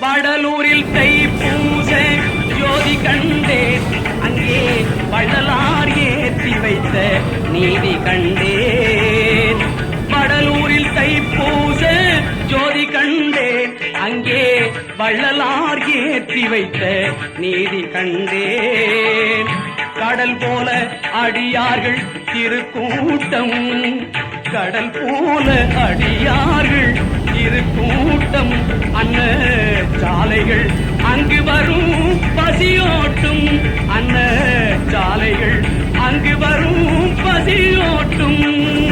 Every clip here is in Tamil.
வடலூரில் தை தைப்பூச ஜோதி கண்டேன் அங்கே வள்ளலார் ஏற்றி வைத்த நீதி கண்டேன் வடலூரில் தை தைப்பூச ஜோதி கண்டேன் அங்கே வள்ளலார் ஏற்றி வைத்த நீதி கண்டேன். கடல் போல அடியார்கள் திருக்கூட்டம். கடல் போல அடியார்கள் திருக்கூட்டம். அன்ன சாலைகள் அங்கு வரும் பசியோட்டும். அன்ன சாலைகள் அங்கு வரும் பசியோட்டும்.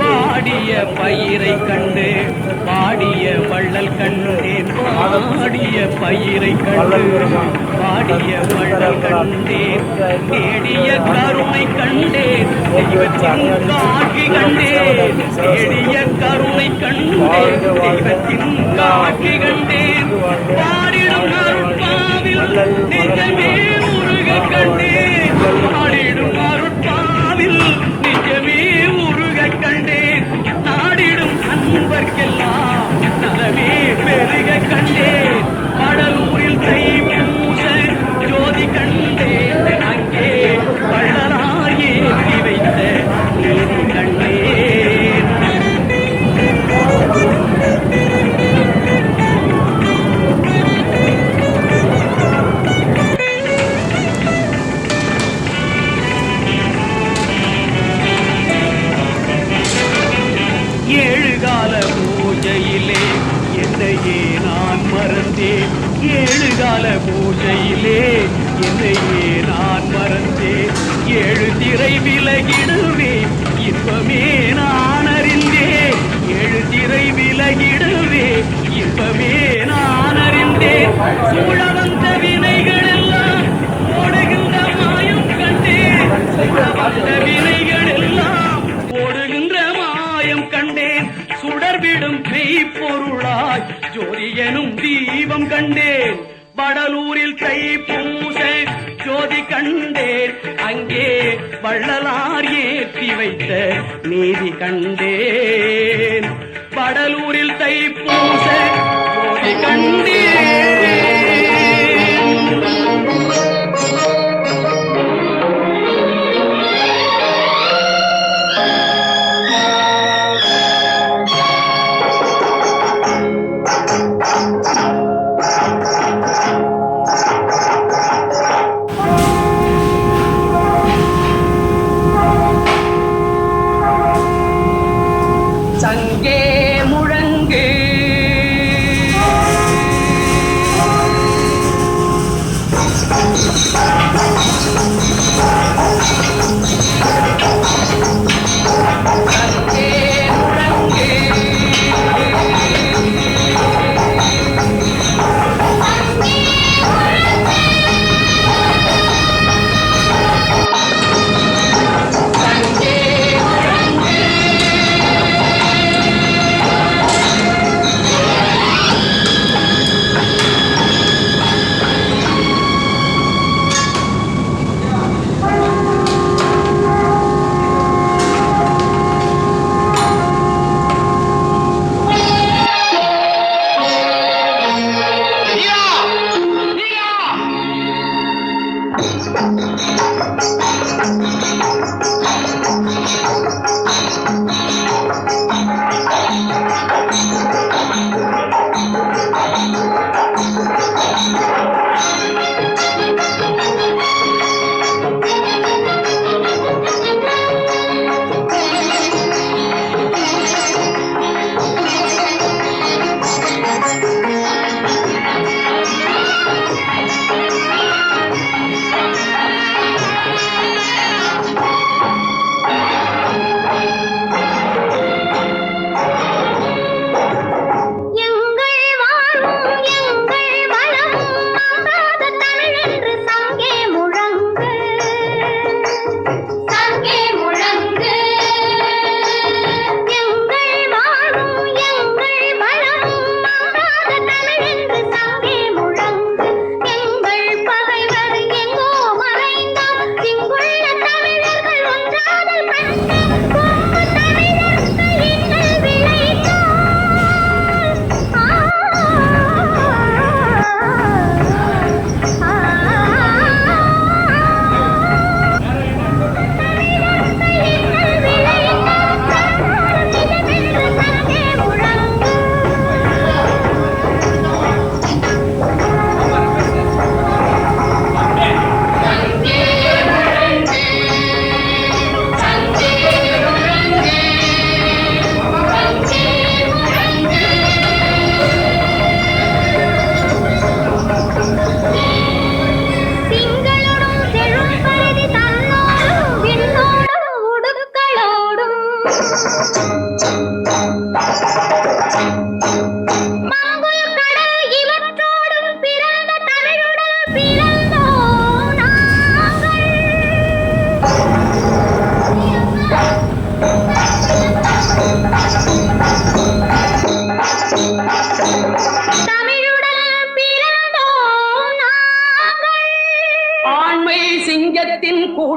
பாடிய பயிரை கண்டு பாடிய வள்ளல் கண்டேன் பாடிய பயிரை கண்டு பாடிய வள்ளல் கண்டேன் தேடிய கருணை கண்டேன் தெய்வத்தின் காட்சி கண்டேன் தேடிய கருணை கண்டேன் தெய்வத்தின் காட்சி கண்டேன் பாடிடும் அருட்பாவில் நிஜமே என்னையே நான் மறந்தேன் ஏழு கால பூஜையிலே என்னையே நான் மறந்தேன் ஏழு திரை விலகிடுவேன் இன்பமே நான் அறிந்தேன் ஏழு திரை விலகிடுவேன் இன்பமே நான் அறிந்தேன் சூழ கடலூரில் தை பூச ஜோதி கண்டேன் அங்கே வள்ளலார் ஏற்றி வைத்த நீதி கண்டேன். வடலூரில் தை பூச ஜோதி கண்டேன்.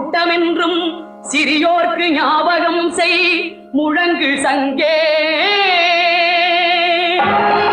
கூட்டமென்றும் சிறியோர்க்கு ஞாபகம் செய் முழங்கு சங்கே. சங்கே